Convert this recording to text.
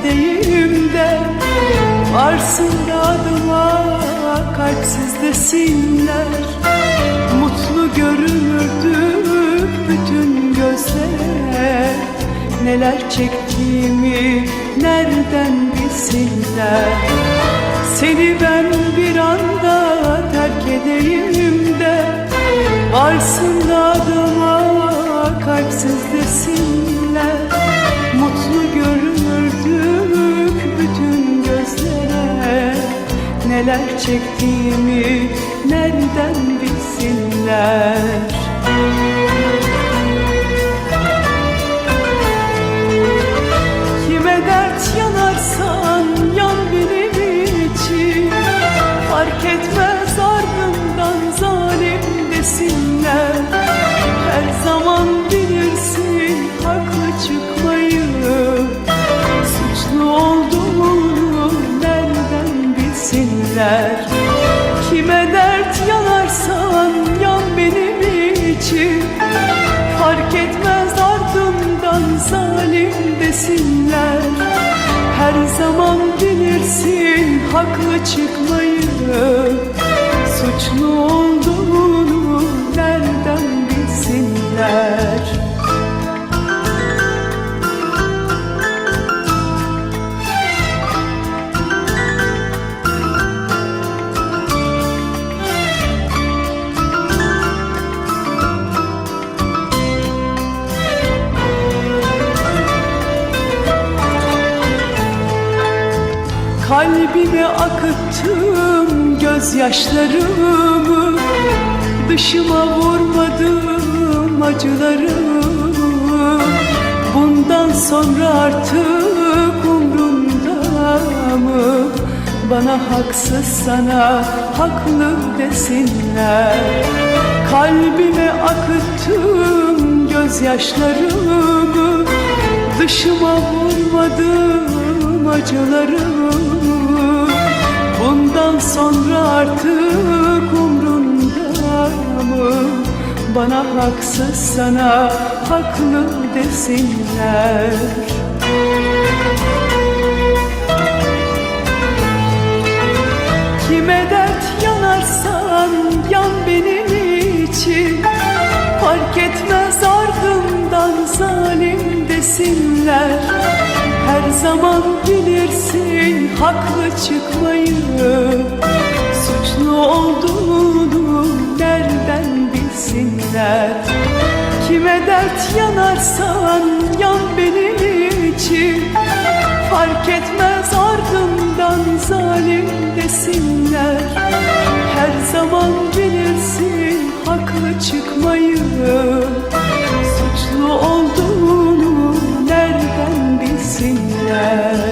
edeyim de Varsın adıma kalpsiz desinler. Mutlu görünürdük bütün gözlere. Neler çektiğimi nereden bilsinler? Seni ben bir anda terk edeyim de Varsın adıma kalpsiz desinler çektiğimi nereden bilsinler zaman bilirsin haklı çıkmayı. Suçlu olduğunu nereden bilsinler Kalbime akıttım gözyaşlarımı. Dışıma vurmadım acılarımı. Bundan sonra artık umrumda mı? Bana haksız sana haklı desinler. Kalbime akıttım gözyaşlarımı. Dışıma vurmadım acılarımı Bundan sonra artık umrunda mı? Bana haksız sana haklı desinler. Kime dert yanarsan yan benim için Fark etmez ardımdan zalim desinler Zaman bilirsin haklı çıkmayı. Suçlu olduğunu nereden bilsinler? Kime dert yanarsan yan benim için. Fark etmez ardından zalim desinler. Her zaman bilirsin haklı çıkmayı. güller